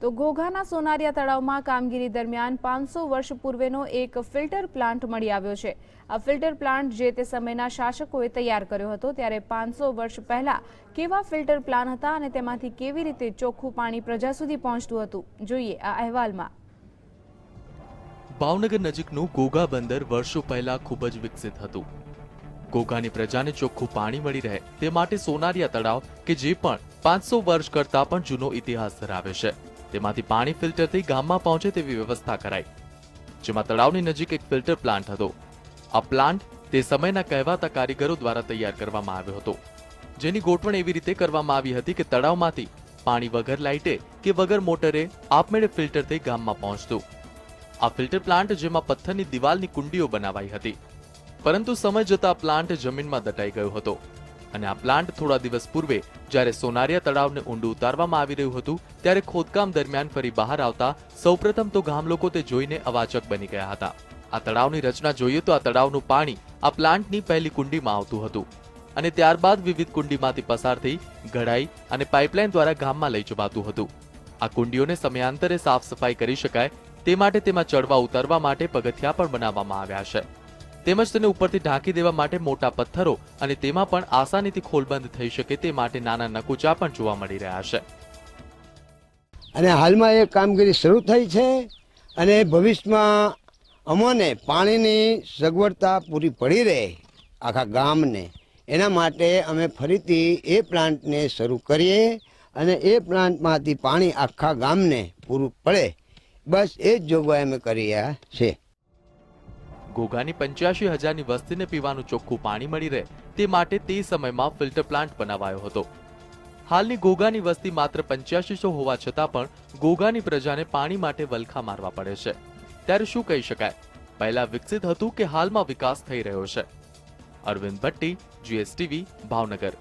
તો ઘોઘાના સોનારિયા તળાવમાં કામગીરી દરમિયાન પાંચસો વર્ષ પૂર્વેનો એક ફિલ્ટર પ્લાન્ટ મળી આવ્યો છે. આ ફિલ્ટર પ્લાન્ટ જે તે સમયના શાસકોએ તૈયાર કર્યો હતો, ત્યારે પાંચસો વર્ષ પહેલા કેવા ફિલ્ટર પ્લાન હતા અને તેમાંથી કેવી રીતે ચોખ્ખું પાણી પ્રજા સુધી પહોંચતું હતું, જોઈએ આ અહેવાલમાં. ભાવનગર નજીકનું ઘોઘા બંદર વર્ષો પહેલા ખૂબ જ વિકસિત હતું. ઘોઘાની પ્રજાને ચોખ્ખું પાણી મળી રહે તે માટે સોનારિયા તળાવ, કે જે પણ પાંચસો વર્ષ કરતા પણ જૂનો ઇતિહાસ ધરાવે છે. તેમાંથી પાણી ફિલ્ટરથી ગામમાં પહોંચે તેવી વ્યવસ્થા કરાઈ. જેમાં તળાવની નજીક એક ફિલ્ટર પ્લાન્ટ હતો. આ પ્લાન્ટ તે સમયના કહેવાતા કારીગરો દ્વારા તૈયાર કરવામાં આવ્યો હતો. જેની ગોઠવણ એવી રીતે કરવામાં આવી હતી કે તળાવમાંથી પાણી વગર લાઇટે કે વગર મોટરે આપમેળે ફિલ્ટર થઈ ગામમાં પહોંચતું. આ ફિલ્ટર પ્લાન્ટ જેમાં પથ્થરની દિવાલની કુંડીઓ બનાવાઈ હતી. પરંતુ સમય જતા પ્લાન્ટ જમીનમાં દટાઈ ગયો હતો. અને આ પ્લાન્ટ થોડા દિવસ પૂર્વે જ્યારે સોનારિયા તળાવને ઊંડું ઉતારવામાં આવી રહ્યું હતું, ત્યારે ખોદકામ દરમિયાન ફરી બહાર આવતા સૌપ્રથમ તો ગામ લોકો તે જોઈને અવાચક બની ગયા હતા. આ તળાવની રચના જોઈએ તો આ તળાવનું પાણી આ પ્લાન્ટની પહેલી કુંડીમાં આવતું હતું અને ત્યારબાદ વિવિધ કુંડીમાંથી પસાર થઈ ઘડાઈ અને પાઇપલાઇન દ્વારા ગામમાં લઈ જવાતું હતું. આ કુંડીઓને સમયાંતરે સાફ સફાઈ કરી શકાય તે માટે તેમાં ચડવા ઉતરવા માટે પગથિયા પણ બનાવવામાં આવ્યા છે. તેમજ તેને ઉપરથી ઢાંકી દેવા માટે મોટા પથ્થરો અને તેમાં પણ આસાનીથી ખોલબંધ થઈ શકે તે માટે નાના નકુચા પણ જોવા મળી રહ્યા છે. અને હાલમાં એ કામગીરી શરૂ થઈ છે અને ભવિષ્યમાં અમોને પાણીની સગવડતા પૂરી પડી રહે આખા ગામને. એના માટે અમે ફરીથી એ પ્લાન્ટને શરૂ કરીએ અને એ પ્લાન્ટમાંથી પાણી આખા ગામને પૂરું પડે. બસ એ જ જોગવાઈ અમે કરી રહ્યા છે ઘોઘાની પંચ્યાસી હજારની વસ્તીને પીવાનું ચોખ્ખું પાણી મળી રહે તે માટે તે સમયમાં ફિલ્ટર પ્લાન્ટ બનાવાયો હતો. હાલની ઘોઘાની વસ્તી માત્ર પંચ્યાસીસો હોવા છતાં પણ ઘોઘાની પ્રજાને પાણી માટે વલખા મારવા પડે છે. ત્યારે શું કહી શકાય? પહેલા વિકસિત હતું કે હાલમાં વિકાસ થઈ રહ્યો છે. અરવિંદ ભટ્ટી, જીએસટીવી, ભાવનગર.